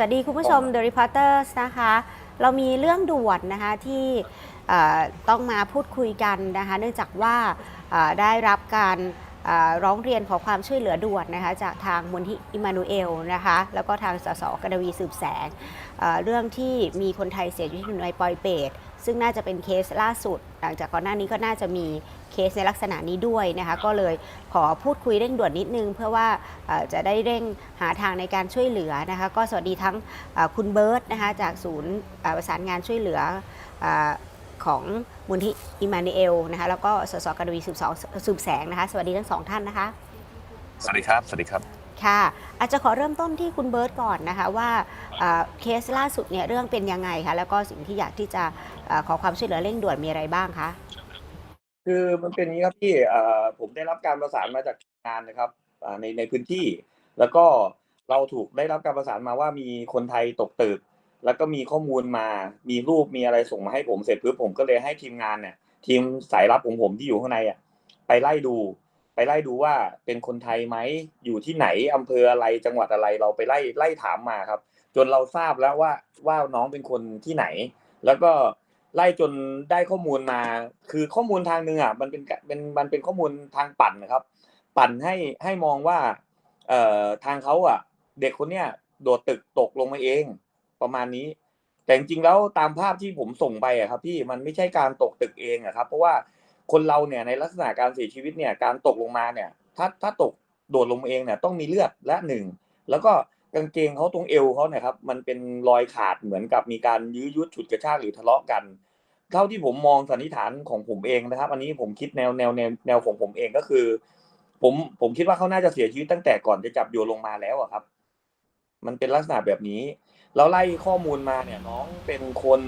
สวัสดีคุณผู้ชม The Reporters นะคะ เรามีเรื่องด่วนนะคะที่เอ่อต้องมาพูดคุยกันนะคะ เนื่องจากว่าเอ่อได้รับการเอ่อร้องเรียนขอความช่วยเหลือด่วนนะคะจากทางมูลที่อิมานูเอลนะคะ แล้วก็ทางสสกนวีสืบแสงเอ่อเรื่องที่มีคนไทยเสียชีวิตอยู่ในปอยเปต ซึ่งน่าจะเป็นเคสล่าสุด หลังจากก่อนหน้านี้ก็น่าจะมีเคสในลักษณะนี้ด้วยนะคะ ก็เลยขอพูดคุยเร่งด่วนนิดนึง เพื่อว่าเอ่อจะได้เร่งหาทางในการช่วยเหลือนะคะ ก็สวัสดีทั้งเอ่อคุณเบิร์ตนะคะจากศูนย์เอ่อประสานงานช่วยเหลือเอ่อของมูลที่อิมานูเอลนะคะแล้วก็สสกนวีสืบสองสืบแสงนะคะ สวัสดีทั้งสองท่านนะคะ สวัสดีครับ สวัสดีครับ ค่ะ อาจจะขอเริ่มต้นที่คุณเบิร์ตก่อนนะคะว่าเอ่อเคสล่าสุดเนี่ยเรื่องเป็นยังไงคะแล้วก็สิ่งที่อยากที่จะเอ่อขอความช่วยเหลือเร่งด่วนมีอะไรบ้างคะ คือมันเป็นอย่างนี้ครับพี่เอ่อผมได้รับการประสานมาจากงานนะครับอ่าในในพื้นที่ แล้วก็เราถูกได้รับการประสานมาว่ามีคนไทยตกตึก แล้วก็มีข้อมูลมา มีรูปมีอะไรส่งมาให้ผมเสร็จปุ๊บผมก็เลยให้ทีมงานเนี่ยทีมสายลับของผมที่อยู่ข้างในอะไปไล่ดู ไปไล่ดูว่าเป็นคนไทยไหมอยู่ที่ไหนอำเภออะไรจังหวัดอะไรเราไปไล่ไล่ถามมาครับ จนเราทราบแล้วว่าว่าน้องเป็นคนที่ไหน แล้วก็ไล่จนได้ข้อมูลมา คือข้อมูลทางหนึ่งอะมันเป็นเป็นมันเป็นข้อมูลทางปั่นนะครับ ปั่นให้ให้มองว่าเอ่อทางเขาอะ เด็กคนเนี้ยโดดตึกตกลงมาเอง ประมาณนี้ แต่จริงๆแล้วตามภาพที่ผมส่งไปอะครับ พี่มันไม่ใช่การตกตึกเองอะครับ เพราะว่า คนเราเนี่ยในลักษณะการเสียชีวิตเนี่ยการตกลงมาเนี่ยถ้าถ้าตกโดดลงเองเนี่ยต้องมีเลือดและหนึ่งแล้วก็กางเกงเขาตรงเอวเขาเนี่ยครับมันเป็นรอยขาดเหมือนกับมีการยื้อยุดฉุดกระชากหรือทะเลาะกัน เท่าที่ผมมองสันนิษฐานของผมเองนะครับ อันนี้ผมคิดแนวแนวแนวแนวของผมเองก็คือ ผมผมคิดว่าเขาน่าจะเสียชีวิตตั้งแต่ก่อนจะจับโยนลงมาแล้วอะครับ มันเป็นลักษณะแบบนี้แล้วไล่ข้อมูลมาเนี่ยน้องเป็นคน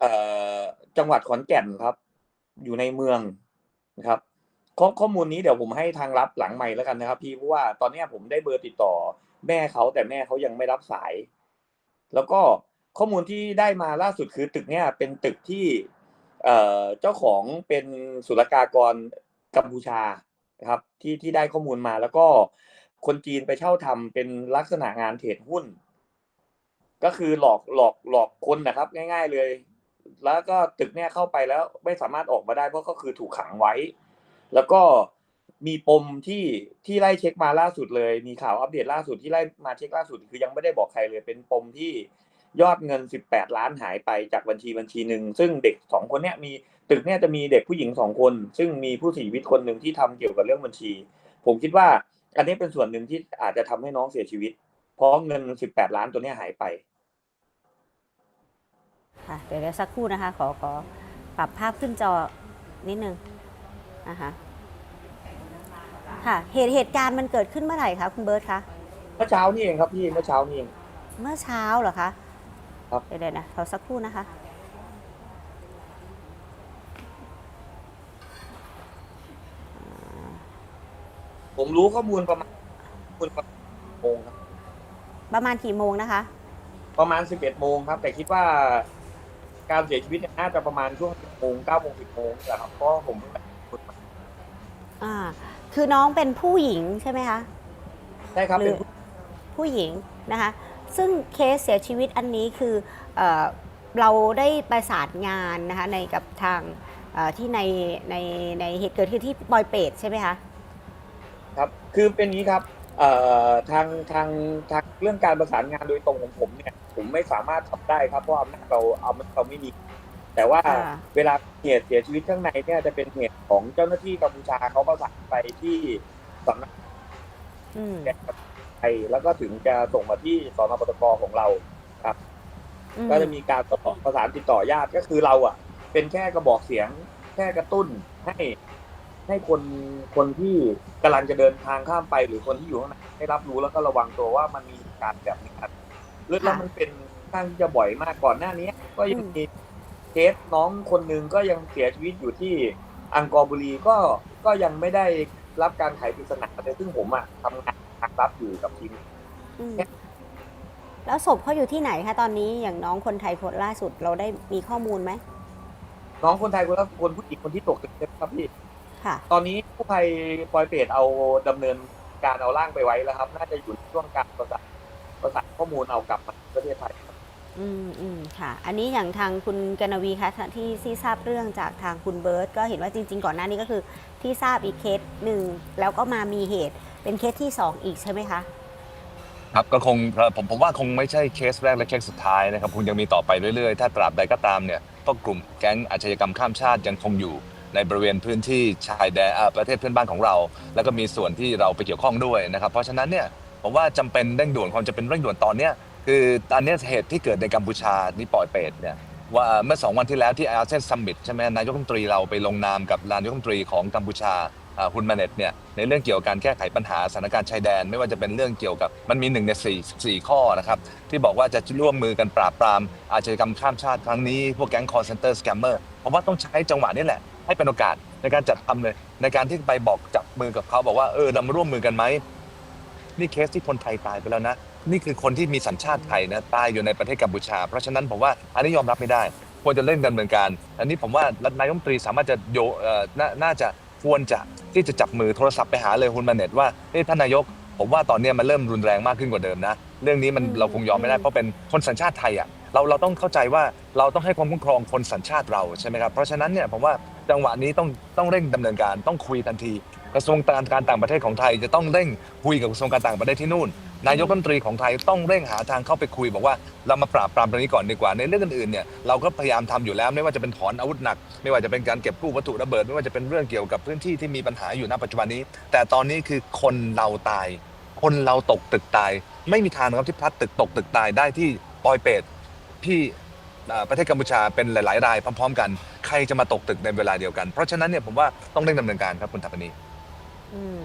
เอ่อจังหวัดขอนแก่นครับ อยู่ในเมืองนะครับข้อข้อมูลนี้เดี๋ยวผมให้ทางรับหลังใหม่แล้วกันนะครับ พี่เพราะว่าตอนนี้ผมได้เบอร์ติดต่อแม่เขาแต่แม่เขายังไม่รับสาย แล้วก็ข้อมูลที่ได้มาล่าสุดคือตึกเนี่ยเป็นตึกที่เอ่อเจ้าของเป็นศุลกากรกัมพูชานะครับ ที่ที่ได้ข้อมูลมาแล้วก็คนจีนไปเช่าทำเป็นลักษณะงานเทรดหุ้น ก็คือหลอกหลอกหลอกคนนะครับ ง่าย ๆ เลย แล้วก็ตึกเนี่ยเข้าไปแล้วไม่สามารถออกมาได้เพราะก็คือถูกขังไว้ แล้วก็มีปมที่ที่ไล่เช็คมาล่าสุดเลย มีข่าวอัปเดตล่าสุดที่ไล่มาเช็คล่าสุด คือยังไม่ได้บอกใครเลย เป็นปมที่ยอดเงิน 18 ล้านหายไปจากบัญชีบัญชีหนึ่งซึ่งเด็กสองคนเนี่ยมีตึกเนี่ยจะมีเด็กผู้หญิงสองคน ซึ่งมีผู้เสียชีวิตคนหนึ่งที่ทำเกี่ยวกับเรื่องบัญชี ผมคิดว่าอันนี้เป็นส่วนหนึ่งที่อาจจะทำให้น้องเสียชีวิต เพราะเงิน 18 ล้านตัวเนี้ยหายไป ค่ะเดี๋ยวเดี๋ยวสักครู่นะคะ ขอขอปรับภาพขึ้นจอนิดนึงนะคะค่ะเหตุเหตุการณ์มันเกิดขึ้นเมื่อไหร่คะคุณเบิร์ตคะเมื่อเช้านี่เองครับพี่เมื่อเช้านี่เองเมื่อเช้าเหรอคะครับเดี๋ยวเดี๋ยวนะขอสักครู่นะคะ ผมรู้ข้อมูลประมาณข้อมูลประมาณโมงครับประมาณกี่โมงนะคะ ประมาณ11โมงครับ แต่คิดว่า การเสียชีวิตเนี่ยน่าจะประมาณช่วง10โมง9โมง10โมงแหละครับเพราะผมเพิ่งไปขุดมาอ่า คือน้องเป็นผู้หญิงใช่ไหมคะ ใช่ครับหรืเป็นอผู้หญิงนะคะ ซึ่งเคสเสียชีวิตอันนี้คือเออเราได้ประสานงานนะคะในกับทางเอ่อที่ในในในเหตุเกิดขึ้นที่ปอยเปตใช่ไหมคะ ครับ คือเป็นอย่างนี้ครับเอ่อทางทางทางเรื่องการประสานงานโดยตรงของผมเนี่ย ผมไม่สามารถทำได้ครับเพราะอำนาจเราเอามันเราไม่มี แต่ว่าอ่าเวลาเหตุเสียชีวิตข้างในเนี่ยจะเป็นเหตุของเจ้าหน้าที่กัมพูชาเขาประสานไปที่สำนักอืมแกนไทยแล้วก็ถึงจะส่งมาที่สอนปตกของเราอืมก็จะมีการต่อประสานติดต่อญาติก็คือเราอะ เป็นแค่กระบอกเสียง แค่กระตุ้นให้ให้คนคนที่กำลังจะเดินทางข้ามไป หรือคนที่อยู่ข้างในให้รับรู้แล้วก็ระวังตัวว่ามันมีการแบบนี้ครับ เรื่องแล้วมันเป็นข้างที่จะบ่อยมากก่อนหน้านี้ ก็ยังมีเคสน้องคนหนึ่งก็ยังเสียชีวิตอยู่ที่อังกอร์บุรีก็ก็ยังไม่ได้รับการไขปริศนาเลยซึ่งผมอะทำงานทางรับอยู่กับทีม อืมแล้วศพเขาอยู่ที่ไหนคะตอนนี้อย่างน้องคนไทยคนล่าสุดเราได้มีข้อมูลไหมน้องคนไทยคนละคนผู้หญิงคนที่ตกตึกใช่ไหมครับพี่ ค่ะ ตอนนี้ผู้ภัยปอยเปรตเอาดำเนินการเอาร่างไปไว้แล้วครับ น่าจะอยู่ในช่วงการประสาน ปประสานข้อมูลเอากลับมาประเทศไทยครับอืมอืมค่ะ อันนี้อย่างทางคุณกนวีคะที่ที่ทราบเรื่องจากทางคุณเบิร์ตก็เห็นว่าจริง ๆ ก่อนหน้านี้ก็คือ ที่ทราบอีกเคสหนึ่งแล้วก็มามีเหตุเป็นเคสที่ 2 อีกใช่ไหมคะครับก็คงเอ่อผมผมว่าคงไม่ใช่เคสแรกและเคสสุดท้ายนะครับคงยังมีต่อไปเรื่อยๆ ถ้าตราบใดก็ตามเนี่ยพวกกลุ่มแก๊งอาชญากรรมข้ามชาติยังคงอยู่ในบริเวณพื้นที่ชายแดนอ่าประเทศเพื่อนบ้านของเรา แล้วก็มีส่วนที่เราไปเกี่ยวข้องด้วยนะครับ เพราะฉะนั้นเนี่ย ผมว่าจำเป็นเร่งด่วนความจะเป็นเร่งด่วนตอนเนี้ยคือตอนนี้เหตุที่เกิดในกัมพูชานี่ปล่อยเป็ดเนี่ยว่าเมื่อสองวันที่แล้วที่อาเซียนซัมมิตใช่ไหมนายกรัฐมนตรีเราไปลงนามกับนายกรัฐมนตรีของกัมพูชาฮุนมาเน็ตเนี่ยในเรื่องเกี่ยวกับการแก้ไขปัญหาสถานการณ์ชายแดน ไม่ว่าจะเป็นเรื่องเกี่ยวกับมันมีหนึ่งในสี่สี่ข้อนะครับที่บอกว่าจะร่วมมือกันปราบปรามอาชญากรรมข้ามชาติครั้งนี้ พวกแก๊งคอร์เซนเตอร์สแกมเมอร์ผมว่าต้องใช้จังหวะนี้แหละ ให้เป็นโอกาสในการจัดทำเลย ในการที่ไปบอกจับมือกับเขาบอกว่าเออเรามาร่วมมือกันไหม นี่เคสที่คนไทยตายไปแล้วนะ นี่คือคนที่มีสัญชาติไทยนะตายอยู่ในประเทศกัมพูชา เพราะฉะนั้นผมว่าอันนี้ยอมรับไม่ได้ ควรจะเร่งดำเนินการ อันนี้ผมว่านายกรัฐมนตรีสามารถจะโยเอ่อนาน่าจะควรจะที่จะจับมือโทรศัพท์ไปหาเลยฮุนมาเน็ตว่าเฮ้ยท่านนายก ผมว่าตอนเนี้ยมันเริ่มรุนแรงมากขึ้นกว่าเดิมนะเรื่องนี้มันอืมเราคงยอมไม่ได้เพราะเป็นคนสัญชาติไทยอะเราเราต้องเข้าใจว่าเราต้องให้ความคุ้มครองคนสัญชาติเราใช่ไหมครับเพราะฉะนั้นเนี่ยผมว่าจังหวะนี้ต้องต้องเร่งดำเนินการต้องคุยทันที กระทรวงการการต่างประเทศของไทยจะต้องเร่งคุยกับกระทรวงการต่างประเทศที่นู่น นายกรัฐมนตรีของไทยต้องเร่งหาทางเข้าไปคุย บอกว่าเรามาปราบปรามตรงนี้ก่อนดีกว่าในเรื่องอื่นๆเนี่ยเราก็พยายามทำอยู่แล้วไม่ว่าจะเป็นถอนอาวุธหนัก ไม่ว่าจะเป็นการเก็บกู้วัตถุระเบิด ไม่ว่าจะเป็นเรื่องเกี่ยวกับพื้นที่ที่มีปัญหาอยู่ณปัจจุบันนี้ แต่ตอนนี้คือคนเราตาย คนเราตกตึกตาย ไม่มีทางนะครับที่พลัดตึกตกตึกตายได้ที่ปอยเปตที่อ่าประเทศกัมพูชาเป็นหลาย ๆ รายพร้อม ๆ กัน ใครจะมาตกตึกในเวลาเดียวกัน เพราะฉะนั้นเนี่ยผมว่าต้องเร่งดำเนินการครับคุณถัปนี อืม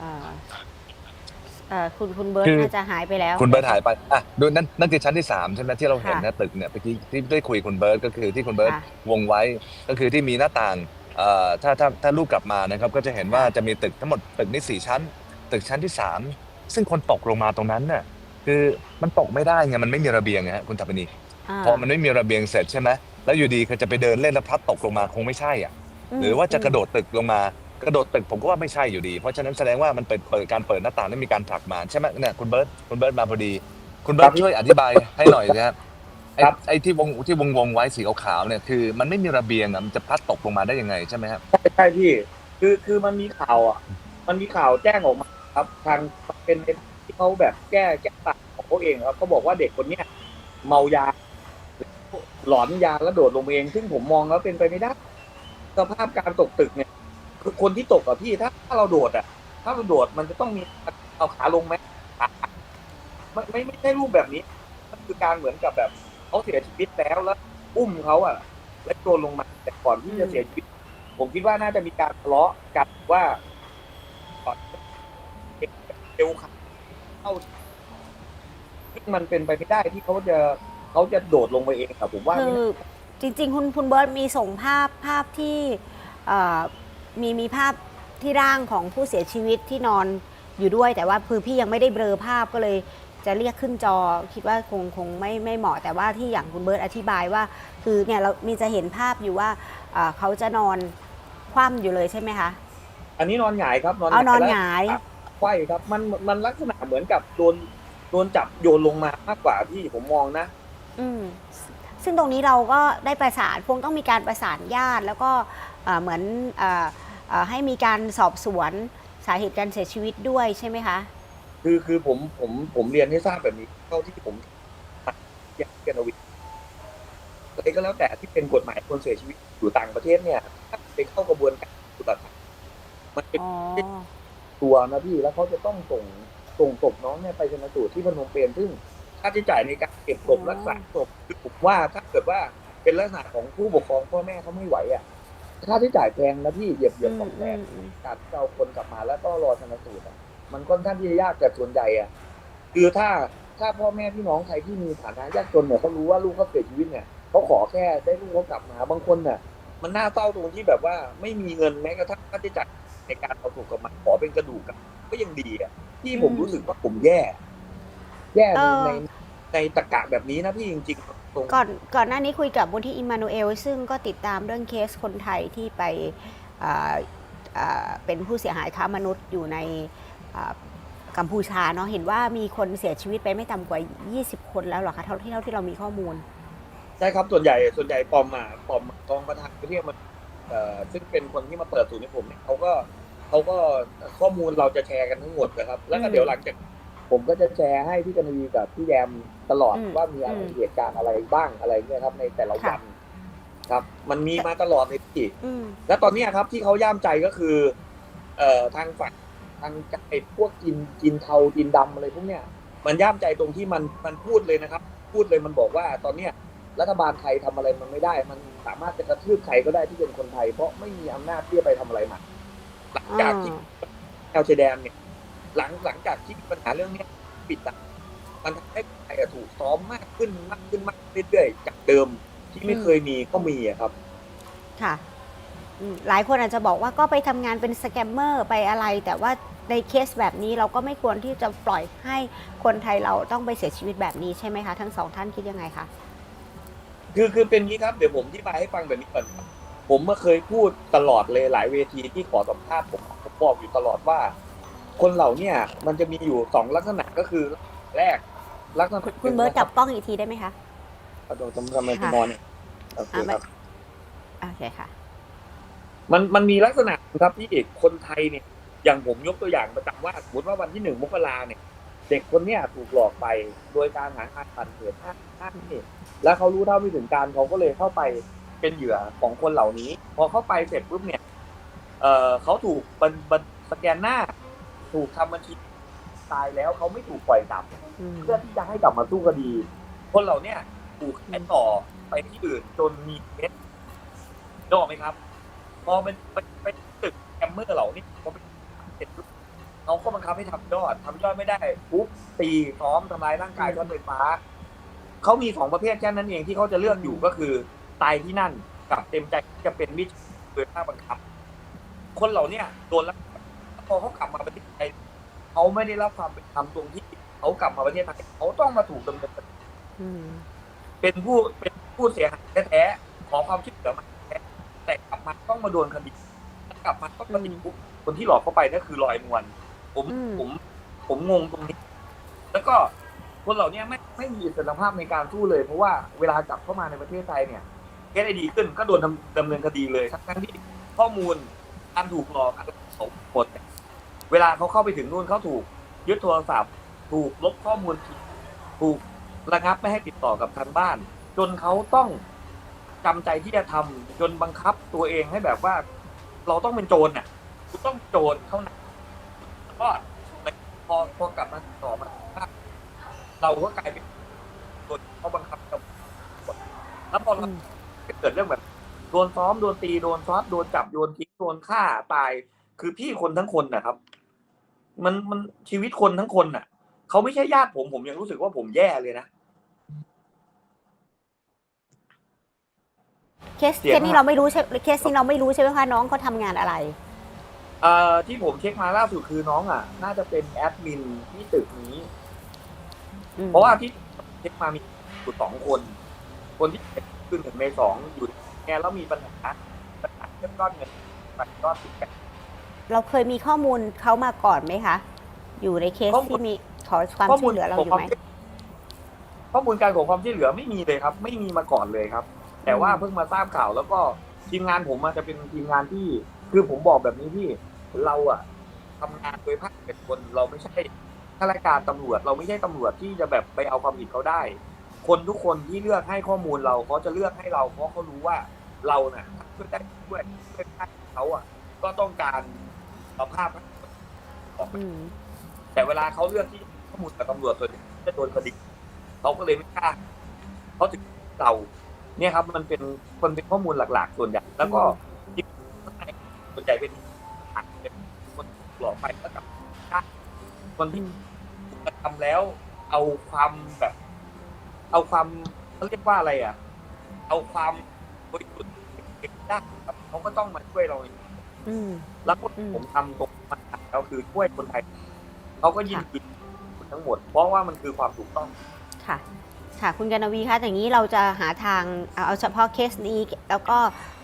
อ่าเอ่อคุณคุณเบิร์ตคือ น่าจะหายไปแล้ว คุณเบิร์ตหายไปอะดูนั่นนั่นคือชั้นที่3ใช่ไหมที่เราเห็นค่ะนะตึกเนี่ยเมื่อกี้ที่ได้คุยกับคุณเบิร์ตก็คือที่คุณเบิร์ตค่ะวงไว้ก็คือที่มีหน้าต่างเอ่อถ้าถ้าถ้ารูปกลับมานะครับก็จะเห็นว่าจะมีตึกทั้งหมดตึกนี้สี่ชั้น ตึกชั้นที่3ซึ่งคนตกลงมาตรงนั้นน่ะคือมันตกไม่ได้ไงมันไม่มีระเบียงไงฮะคุณทัปนีาพอมันไม่มีระเบียงเสร็จใช่ไหมแล้วอยู่ดีเขาจะไปเดินเล่นแล้วพลัดตกลงมาคงไม่ใช่อะหรือว่าจะกระโดดตึกลงมา กระโดดตึกผมก็ว่าไม่ใช่อยู่ดี เพราะฉะนั้นแสดงว่ามันเปิดเปิดการเปิดหน้าต่างแล้วมีการผลักมาใช่ไหมเนี่ยคุณเบิร์ตคุณเบิร์ตมาพอดี คุณเบิร์ตช่วยอธิบายให้หน่อยนะครับไอ้ครับไอ้ที่วงที่วงวงไว้สีขาวๆเนี่ยคือมันไม่มีระเบียงอะมันจะพลัดตกลงมาได้ยังไงใช่ไหมครับใช่ใช่พี่คือคือมันมีข่าวอะ มันมีข่าวแจ้งออกมาครับ ทางเป็นในที่เขาแบบแก้แก้ต่างของเขาเองครับเขาบอกว่าเด็กคนเนี้ยเมายา หลอนยาแล้วโดดลงเอง ซึ่งผมมองแล้วเป็นไปไม่ได้สภาพการตกตึกเนี่ย คือคนที่ตกอะพี่ถ้าถ้าเราโดดอะถ้าเราโดดมันจะต้องมีเอาขาลงไหมขาไม่ไม่ไม่ใช่รูปแบบนี้ มันคือการเหมือนกับแบบเขาเสียชีวิตแล้วแล้ว อุ้มเขาอะแล้วโดนลงมาแต่ก่อนที่จะเสียชีวิต ผมคิดว่าน่าจะมีการทะเลาะกันว่าก่อนเร็วขับเข้าซึ่งมันเป็นไปไม่ได้ที่เขาจะเขาจะโดดลงไปเองครับผมว่าคือจริง ๆ คุณคุณเบิร์ตมีส่งภาพภาพที่อ่อ มีมีภาพที่ร่างของผู้เสียชีวิตที่นอนอยู่ด้วย แต่ว่าคือพี่ยังไม่ได้เบลอภาพก็เลยจะเรียกขึ้นจอคิดว่าคงคงไม่ไม่เหมาะแต่ว่าที่อย่างคุณเบิร์ตอธิบายว่า คือเนี่ยเรามีจะเห็นภาพอยู่ว่าเอ่อเขาจะนอนคว่ำอยู่เลยใช่ไหมคะ อันนี้นอนหงายครับนอนเอานอนหแล้วงายไขว้ครับมันมันลักษณะเหมือนกับโดนโดนจับโยนลงมามากกว่าที่ผมมองนะ อืมซึ่งตรงนี้เราก็ได้ประสานคงต้องมีการประสานญาติ แล้วก็เอ่อเหมือนเอ่อเอ่อ ให้มีการสอบสวนสาเหตุการเสียชีวิตด้วยใช่ไหมคะ คือคือผมผมผมเรียนให้ทราบแบบนี้เท่าที่ผมอยากเรียนเอาไวิอะไรก็แล้วแต่ที่เป็นกฎหมายคนเสียชีวิตอยู่ต่างประเทศเนี่ยถ้าไปเข้ากระบวนการตุลาการมันเป็นอ๋อตัวนะพี่แล้วเขาจะต้องส่งส่งศพน้องเนี่ยไปชนสูตรที่พนมเปญซึ่งค่าใช้จ่ายในการเก็บศพรักษาศพคือผมว่าถ้าเกิดว่าเป็นลักษณะของผู้ปกครองพ่อแม่เขาไม่ไหวอะ ค่าใช้จ่ายแพงนะพี่เหยียบเหยียบสองแสนอืมอืมการที่เราคนกลับมาแล้วก็รอชนสูตรอะมันค่อนข้างที่จะยากแต่ส่วนใหญ่อะคือถ้าถ้าพ่อแม่พี่น้องใครที่มีฐานะยากจนเนี่ยเขารู้ว่าลูกเขาเสียชีวิตเนี่ยเขาขอแค่ได้ลูกเขากลับมาบางคนเนี่ยมันน่าเศร้าตรงที่แบบว่าไม่มีเงินแม้กระทั่งค่าใช้จ่ายในการเอาถูกกลับมาขอเป็นกระดูกกลับก็ยังดีอะที่ผมรู้สึกว่าผมแย่ แย่ใน ในในตะกะแบบนี้นะพี่จริงๆตรง ก่อนก่อนหน้านี้คุยกับบุญที่อิมมานูเอล ซึ่งก็ติดตามเรื่องเคสคนไทยที่ไปอ่าอ่าเป็นผู้เสียหายค้ามนุษย์อยู่ในอ่ากัมพูชาเนาะเห็นว่ามีคนเสียชีวิตไปไม่ต่ำกว่า 20 คนแล้วเหรอคะเท่าที่เท่าที่เรามีข้อมูล ใช่ครับส่วนใหญ่ส่วนใหญ่ปอมมาปอมกองประธานเรียกมันเอ่อซึ่งเป็นคนที่มาเปิดศูนย์ให้ผมเนี่ยเขาก็เขาก็ข้อมูลเราจะแชร์กันทั้งหมดนะครับ แล้วก็อืม เดี๋ยวหลังจาก ผมก็จะแชร์ให้พี่กนวีกับพี่แยม ตลอดอืมว่ามีอะไรอืมเหตุการณ์อะไรบ้างอะไรเงี้ยครับในแต่ละค่ะวันครับ มันมีมาตลอดเลยพี่ อืม แล้วตอนเนี้ยครับที่เขาย่ามใจก็คือ เอ่อทางฝั่งทางไอ้พวกกินกินเทากินดำอะไรพวกเนี้ยมันย่ามใจตรงที่มันมันพูดเลยนะครับ พูดเลยมันบอกว่าตอนเนี้ยรัฐบาลไทยทำอะไรมันไม่ได้ มันสามารถจะกระทืบใครก็ได้ที่เป็นคนไทย เพราะไม่มีอำนาจที่จะไปทำอะไรมันหลังจากที่แนวชายแดนเนี่ย หลังหลังจากที่มีปัญหาเรื่องเนี้ยปิดอะ มันทำให้ไทยอะถูกซ้อมมากขึ้นมากขึ้นมากขึ้นเรื่อยๆจากเดิมที่ไม่เคยมีก็มีอะครับค่ะอืมหลายคนอาจจะบอกว่าก็ไปทำงานเป็นสแกมเมอร์ไปอะไร แต่ว่าในเคสแบบนี้เราก็ไม่ควรที่จะปล่อยให้คนไทยเราต้องไปเสียชีวิตแบบนี้ใช่ไหมคะทั้งสองท่านคิดยังไงคะคือคือเป็นงี้ครับเดี๋ยวผมอธิบายให้ฟังแบบนี้ก่อนครับผมเมื่อเคยพูดตลอดเลยหลายเวทีที่ขอสัมภาษณ์ผมผมบอกอยู่ตลอดว่า คนเหล่าเนี้มันจะมีอยู่สองลักษณะก็คือ แรกลักษณะคุณเบิร์ตจับกล้องอีกทีได้ไหมคะเอาตรงทำไมคุณมอเนี่ยโอเคอะไม่ครับ โอเคค่ะ มันมันมีลักษณะครับที่คนไทยเนี่ย อย่างผมยกตัวอย่างประจำว่าสมมติว่าวันที่หนึ่งมกราเนี่ย เด็กคนเนี้ยถูกหลอกไปโดยการหาการปั่นเหตุห้าห้าเหตุแล้วเขารู้เท่าไม่ถึงการเขาก็เลยเข้าไปเป็นเหยื่อของคนเหล่านี้ พอเข้าไปเสร็จปุ๊บเนี่ย เอ่อเขาถูกบันบันสแกนหน้า ถูกทำบัญชี ตายแล้วเขาไม่ถูกปล่อยกลับอืมเพื่อที่จะให้กลับมาสู้คดี คนเหล่าเนี้ยถูกให้ต่อไปที่อื่นจนมีเคสนึกออกไหมครับ พอเป็นเป็นเป็นตึกแกมเมอร์เหล่านี้พอเป็นเสร็จปุ๊บเขาก็บังคับให้ทำยอดทำยอดไม่ได้ปุ๊บตีซ้อมทำลายร่างกายช็อตไฟฟ้าเขามีสองประเภทแค่นั้นเองที่เขาจะเลือกอยู่ก็คือ ตายที่นั่นกับเต็มใจที่จะเป็นมิจฉาโดยภาคบังคับ คนเหล่าเนี้ยโดนแล้วพอเขากลับมาประเทศไทย เขาไม่ได้รับความเป็นธรรมตรงที่เขากลับมาประเทศไทยเขาต้องมาถูกดำเนินคดีอืมเป็นผู้เป็นผู้เสียหายแท้ๆขอความช่วยเหลือมาแท้แต่กลับมาต้องมาโดนคดีกลับมาต้องมาติดคุกคนที่หลอกเข้าไปนั่นคือลอยนวลผมผมผมงงตรงนี้ แล้วก็คนเหล่านี้ไม่ไม่มีอิสรภาพในการสู้เลย เพราะว่าเวลากลับเข้ามาในประเทศไทยเนี่ยเคสไอดีขึ้นก็โดนดำดำเนินคดีเลยทั้งๆที่ข้อมูลการถูกหลอกการสมผล เนี่ยเวลาเขาเข้าไปถึงนู่นเขาถูกยึดโทรศัพท์ ถูกลบข้อมูลผิดถูกระงับไม่ให้ติดต่อกับทางบ้าน จนเขาต้องจำใจที่จะทำจนบังคับตัวเองให้แบบว่า เราต้องเป็นโจรน่ะต้องโจรเท่านั้นก็พอพอกลับมาติดต่อมาเราก็กลายเป็นโดนเขาบังคับเราแล้วพอเราอืมเกิดเรื่องแบบโดนซ้อมโดนตีโดนซ้อมโดนจับโยนทิ้งโดนฆ่าตาย คือพี่คนทั้งคนนะครับ มันมันชีวิตคนทั้งคนน่ะเขาไม่ใช่ญาติผมผมยังรู้สึกว่าผมแย่เลยนะ เคสเสียเคงสนี้อะ เราไม่รู้ใช่เคสนี้เราไม่รู้ใช่ไหมคะน้องเขาทำงานอะไร เอ่อที่ผมเช็คมาล่าสุดคือน้องอะ น่าจะเป็นแอดมินที่ตึกนี้ อืมเพราะว่าที่เช็คมามีอยู่สองคน คนที่เป็นคือหนึ่งในสองอยู่แกแล้วมีปัญหาปัญหาเรื่องก้อนเงินปัญหาก้อนติดกัน เราเคยมีข้อมูลเขามาก่อนไหมคะ อยู่ในเคสข้อมูล ที่มีขอความข้อช่มูวลยเหลือเราขอองยู่ความไหม ข้อมูลการขอความช่วยเหลือไม่มีเลยครับ ไม่มีมาก่อนเลยครับ แต่ว่าอืมเพิ่งมาทราบข่าว แล้วก็ทีมงานผมอาจจะเป็นทีมงานที่ คือผมบอกแบบนี้พี่เราอะทำงานโดยภาคเป็นคนเราไม่ใช่ข้าราชการตำรวจ เราไม่ใช่ตำรวจที่จะแบบไปเอาความผิดเขาได้ คนทุกคนที่เลือกให้ข้อมูลเราเขาจะเลือกให้เราเพราะเขารู้ว่าเราเนี่ยช่วยได้ช่วยช่วยได้เขาอะก็ต้องการ สภาพให้ออกมาอืมแต่เวลาเขาเลือกที่ข้อมูลกับตำรวจส่วนใหญ่จะโดนคดีเขาก็เลยไม่กล้าเขาถึงเราเนี่ยครับ มันเป็นคนเป็นข้อมูลหลัก ๆ ส่วนใหญ่แล้วก็ที่ข้างในส่วนใหญ่เป็นเป็นคนหลอกไปแล้วกับคนที่กระทำแล้วเอาความแบบ เอาความเขาเรียกว่าอะไรอะ เอาความบริสุทธิ์ได้ครับเขาก็ต้องมาช่วยเรา อืม แล้วก็อืม ผมทำตรงมาแล้วคือช่วยคนไทยเขาก็ยินดีทั้งหมด เพราะว่ามันคือความถูกต้อง ค่ะ ค่ะ คุณกนวีคะอย่างนี้เราจะหาทางเอาเอาเฉพาะเคสนี้ แล้วก็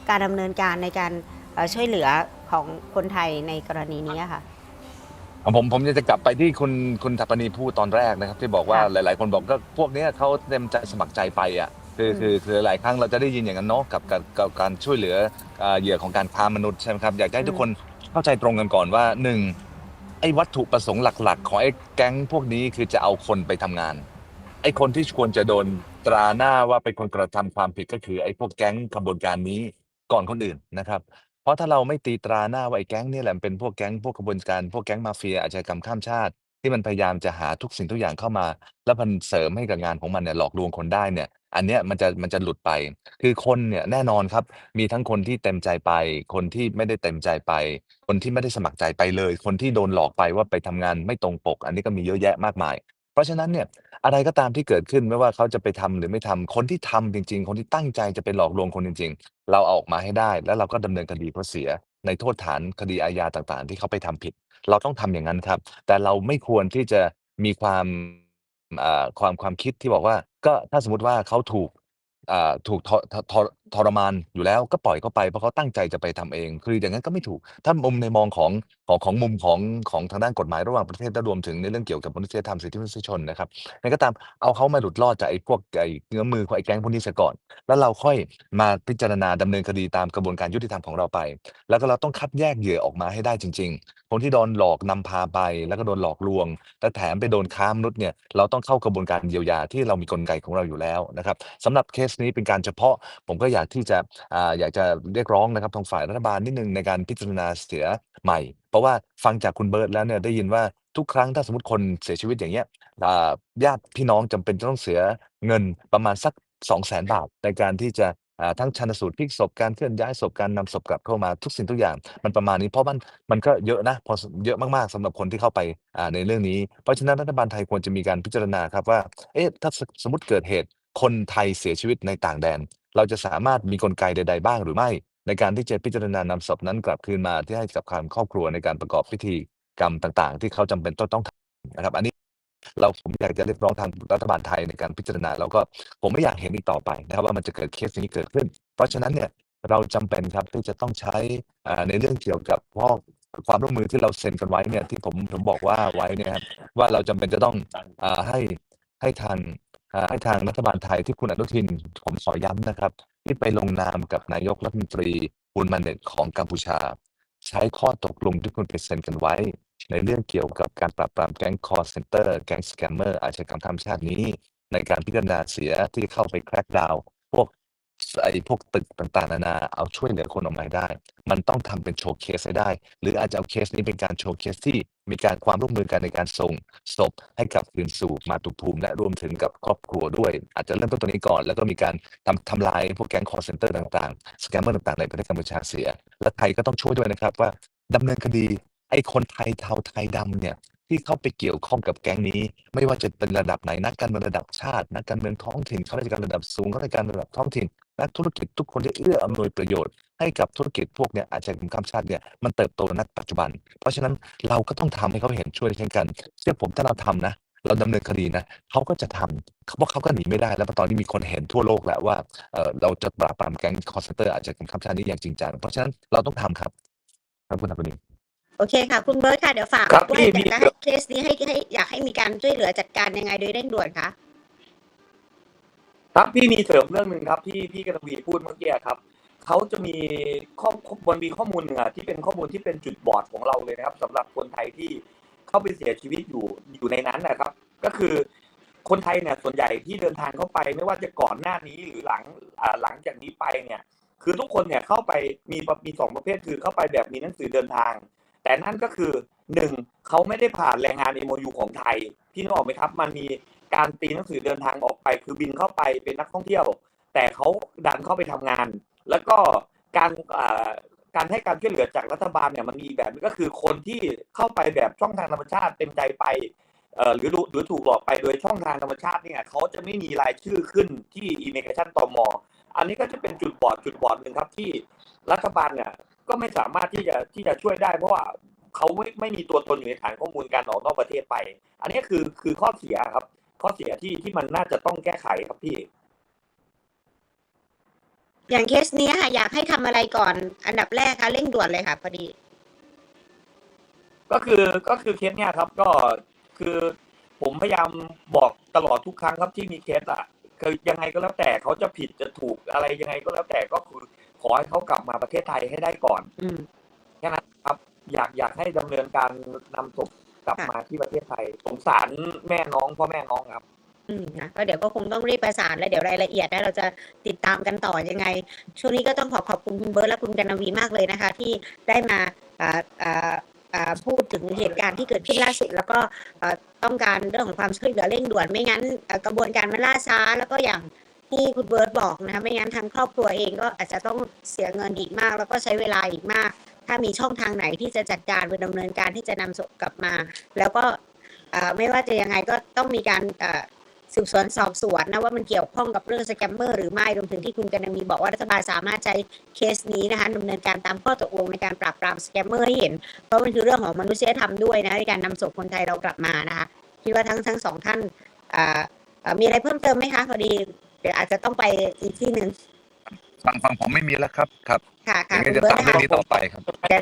การดำเนินการในการเอ่อช่วยเหลือของคนไทยในกรณีนี้อะค่ะผมผมจะกลับไปที่คุณคุณทัปปณีพูดตอนแรกนะครับ ที่บอกว่าค่ะ หลาย ๆ คนบอกก็พวกเนี้ยเขาเต็มใจสมัครใจไปอะ คืออืมคือคือหลายครั้งเราจะได้ยินอย่างนั้นเนาะกับกับกับการช่วยเหลือเอ่อเหยื่อของการค้ามนุษย์ใช่ไหมครับอยากจะให้ทุกคนเข้าใจตรงกันก่อนว่าหนึ่งไอ้วัตถุประสงค์หลัก ๆ ของไอ้แก๊งพวกนี้คือจะเอาคนไปทำงาน ไอ้คนที่ควรจะโดนตราหน้าว่าเป็นคนกระทำความผิดก็คือไอ้พวกแก๊งขบวนการนี้ก่อนคนอื่นนะครับ เพราะถ้าเราไม่ตีตราหน้าว่าไอ้แก๊งเนี่ยแหละมันเป็นพวกแก๊งพวกขบวนการ พวกแก๊งมาเฟียอาชญากรรมข้ามชาติ ที่มันพยายามจะหาทุกสิ่งทุกอย่างเข้ามา แล้วมันเสริมให้กับงานของมันเนี่ยหลอกลวงคนได้เนี่ย อันเนี้ยมันจะมันจะหลุดไป คือคนเนี่ยแน่นอนครับ มีทั้งคนที่เต็มใจไป คนที่ไม่ได้เต็มใจไป คนที่ไม่ได้สมัครใจไปเลย คนที่โดนหลอกไปว่าไปทำงานไม่ตรงปก อันนี้ก็มีเยอะแยะมากมาย เพราะฉะนั้นเนี่ยอะไรก็ตามที่เกิดขึ้นไม่ว่าเขาจะไปทำหรือไม่ทำ คนที่ทำจริง ๆ คนที่ตั้งใจจะไปหลอกลวงคนจริง ๆ เราเอาออกมาให้ได้ แล้วเราก็ดำเนินคดีเพราะเสีย ในโทษฐานคดีอาญาต่าง ๆ ที่เขาไปทำผิด เราต้องทำอย่างนั้นครับ แต่เราไม่ควรที่จะมีความ อ่า ความ ความคิดที่บอกว่า ก็ถ้าสมมติว่าเขาถูก อ่าถูกททททรมานอยู่แล้วก็ปล่อยเขาไปเพราะเขาตั้งใจจะไปทำเอง คืออย่างนั้นก็ไม่ถูก ถ้ามุมในมองของของของมุมของของทางด้านกฎหมายระหว่างประเทศและรวมถึงในเรื่องเกี่ยวกับมนุษยธรรมสิทธิมนุษยชนนะครับยังไงก็ตามเอาเขามาหลุดรอดจากไอ้พวกไอ้เงื้อมือของไอ้แก๊งพวกนี้เสียก่อน แล้วเราค่อยมาพิจารณาดำเนินคดีตามกระบวนการยุติธรรมของเราไป แล้วก็เราต้องคัดแยกเหยื่อออกมาให้ได้จริง ๆ คนที่โดนหลอกนำพาไป แล้วก็โดนหลอกลวงและแถมไปโดนค้ามนุษย์เนี่ยเราต้องเข้ากระบวนการเยียวยาที่เรามีกลไกของเราอยู่แล้วนะครับสำหรับเคสนี้เป็นการเฉพาะ ผมก็อยากที่จะออยากจะเรียกร้องนะครับทางฝ่ายรัฐบาลนิดนึงในการพิจารณาเสียใหม่ เพราะว่าฟังจากคุณเบิร์ตแล้วเนี่ยได้ยินว่าทุกครั้งถ้าสมมติคนเสียชีวิตอย่างเงี้ยญาติพี่น้องจำเป็นจะต้องเสียเงินประมาณสัก200,000 บาทในการที่จะทั้งชันสูตรพลิกศพการเคลื่อนย้ายศพการนำศพกลับเข้ามาทุกสิ่งทุกอย่าง มันประมาณนี้เพราะมันมันก็เยอะนะพอเยอะมากๆสำหรับคนที่เข้าไปในเรื่องนี้ เพราะฉะนั้นรัฐบาลไทยควรจะมีการพิจารณาครับว่าเอ๊ะถ้าสมมติเกิดเหตุ คนไทยเสียชีวิตในต่างแดน เราจะสามารถมีกลไกใด ๆ บ้างหรือไม่ ในการที่จะพิจารณานำศพนั้นกลับคืนมาที่ให้กับทางครอบครัวในการประกอบพิธีกรรมต่าง ๆ ที่เขาจำเป็นต้องต้องทำนะครับ อันนี้เราผมอยากจะเรียกร้องทางรัฐบาลไทยในการพิจารณาแล้วก็ผมไม่อยากเห็นอีกต่อไปนะครับว่ามันจะเกิดเคสนี้เกิดขึ้น เพราะฉะนั้นเนี่ยเราจำเป็นครับที่จะต้องใช้อ่าในเรื่องเกี่ยวกับข้อความร่วมมือที่เราเซ็นกันไว้เนี่ยที่ผมผมบอกว่าไว้เนี่ยครับว่าเราจำเป็นจะต้องอ่าให้ให้ทาง ให้ทางรัฐบาลไทยที่คุณอนุทิน ผมขอย้ำนะครับ ที่ไปลงนามกับนายกรัฐมนตรีอุนมาเน็ตของกัมพูชา ใช้ข้อตกลงที่คุณไปเซ็นกันไว้ ในเรื่องเกี่ยวกับการปราบปรามแก๊งคอร์เซนเตอร์แก๊งสแกมเมอร์อาชญากรรมข้ามชาตินี้ ในการพิจารณาเสียที่เข้าไปแครกดาวพวก ไอ้พวกตึกต่างๆนานาเอาช่วยเหลือคนออกมาให้ได้ มันต้องทำเป็นโชว์เคสให้ได้ หรืออาจจะเอาเคสนี้เป็นการโชว์เคสที่มีการความร่วมมือกันในการส่งศพให้กลับคืนสู่มาตุภูมิ และรวมถึงกับครอบครัวด้วย อาจจะเริ่มต้นตรงนี้ก่อน แล้วก็มีการทำทำลายพวกแก๊งคอร์เซนเตอร์ต่างๆสแกมเมอร์ต่างๆในประเทศกัมพูชาเสีย และไทยก็ต้องช่วยด้วยนะครับว่าดำเนินคดีไอ้คนไทยเทาไทยดำเนี่ย ที่เข้าไปเกี่ยวข้องกับแก๊งนี้ ไม่ว่าจะเป็นระดับไหนนักการเมืองระดับชาติ นักการเมืองท้องถิ่นข้าราชการระดับสูงข้าราชการระดับท้องถิ่น นักธุรกิจทุกคนที่เอื้ออำนวยประโยชน์ให้กับธุรกิจพวกเนี้ยอาชญากรรมข้ามชาติเนี่ยมันเติบโตณปัจจุบัน เพราะฉะนั้นเราก็ต้องทำให้เขาเห็นช่วยเช่นกันเชื่อผมถ้าเราทำนะ เราดำเนินคดีนะเขาก็จะทำเขาเพราะเขาก็หนีไม่ได้ แล้วตอนนี้มีคนเห็นทั่วโลกแล้วว่าเออเราจะปราบปรามแก๊งคอร์เซนเตอร์อาจจะกรรมข้ามชาตินี้อย่างจริงจังเพราะฉะนั้นเราต้องทำครับครับคุณทัพนีโอเคค่ะ คุณเบิร์ตค่ะ เดี๋ยวฝากครับด้วยพี่แต่พี่ละเคสนี้ให้ให้อยากให้มีการช่วยเหลือจัดการยังไงโดยเร่งด่วนคะ ครับพี่มีเสริมเรื่องหนึ่งครับที่พี่กระวีพูดเมื่อกี้ครับเขาจะมีข้อมันมีข้อมูลหนึ่งอที่เป็นข้อมูลที่เป็นจุดบอดของเราเลยนะครับสำหรับคนไทยที่เข้าไปเสียชีวิตอยู่อยู่ในนั้นนะครับ ก็คือคนไทยเนี่ยส่วนใหญ่ที่เดินทางเข้าไปไม่ว่าจะก่อนหน้านี้หรือหลังหลังจากนี้ไปเนี่ย คือทุกคนเนี่ยเข้าไปมีมีสองประเภทคือเข้าไปแบบมีหนังสือเดินทาง แต่นั่นก็คือหนึ่งเขาไม่ได้ผ่านแรงงาน MOU ของไทยพี่นึกออกไหมครับ มันมี การตีหนังสือเดินทางออกไป คือบินเข้าไปเป็นนักท่องเที่ยว แต่เขาดันเข้าไปทำงาน แล้วก็การการให้การช่วยเหลือจากรัฐบาลเนี่ยมันมีแบบนึงก็คือคนที่เข้าไปแบบช่องทางธรรมชาติเต็มใจไปหรือหรือถูกหลอกไปโดยช่องทางธรรมชาติเนี่ยเขาจะไม่มีรายชื่อขึ้นที่อิมิเกชันตอมออันนี้ก็จะเป็นจุดบอดจุดบอดหนึ่งครับที่รัฐบาลเนี่ยก็ไม่สามารถที่จะที่จะช่วยได้ เพราะว่าเขาไม่ไม่มีตัวตนอยู่ในฐานข้อมูลการออกนอกประเทศไป อันนี้คือคือข้อเสียครับ ข้อเสียที่ที่มันน่าจะต้องแก้ไขครับพี่ อย่างเคสเนี้ยค่ะอยากให้ทำอะไรก่อน อันดับแรกคะเร่งด่วนเลยค่ะพอดี ก็คือก็คือเคสเนี่ยครับก็คือผมพยายามบอกตลอดทุกครั้งครับที่มีเคสอะคือยังไงก็แล้วแต่เขาจะผิดจะถูกอะไรยังไงก็แล้วแต่ก็คือขอให้เขากลับมาประเทศไทยให้ได้ก่อนอืม แค่นั้นครับ อยากอยากให้ดำเนินการนำศพ กลับค่ะมาที่ประเทศไทยสงสารแม่น้องพ่อแม่น้องครับ อืมนะก็เดี๋ยวก็คงต้องรีบประสานแล้วเดี๋ยวรายละเอียดนะเราจะติดตามกันต่อยังไง ช่วงนี้ก็ต้องขอขอบคุณคุณเบิร์ตและคุณกันนาวีมากเลยนะคะ ที่ได้มาอ่าอ่าอ่าพูดถึงเหตุการณ์ที่เกิดขึ้นล่าสุด แล้วก็อ่าต้องการเรื่องของความช่วยเหลือเร่งด่วนไม่งั้นอ่ากระบวนการมันล่าช้าแล้วก็อย่างที่คุณเบิร์ตบอกนะคะไม่งั้นทางครอบครัวเองก็อาจจะต้องเสียเงินอีกมาก แล้วก็ใช้เวลาอีกมาก ถ้ามีช่องทางไหนที่จะจัดการหรือดำเนินการที่จะนำศพกลับมา แล้วก็ไม่ว่าจะยังไงก็ต้องมีการสืบสวนสอบสวนนะว่ามันเกี่ยวข้องกับเรื่องสแกมเมอร์หรือไม่รวมถึงที่คุณกันมีบอกว่ารัฐบาลสามารถใช้เคสนี้นะคะดำเนินการตามข้อตกลงในการปราบปรามสแกมเมอร์ให้เห็น เพราะมันคือเรื่องของมนุษยธรรมด้วยนะในการนำศพคนไทยเรากลับมานะคะคิดว่าทั้งทั้งสองท่านมีอะไรเพิ่มเติมไหมคะพอดีเดี๋ยวอาจจะต้องไปอีกที่หนึ่งฟังฟังผมไม่มีแล้วครับครับ ค่ะค่ะยังไงคุณจะเบิร์ตาตมนะเรื่องคะนี้ต่อไปครับเดี๋ยว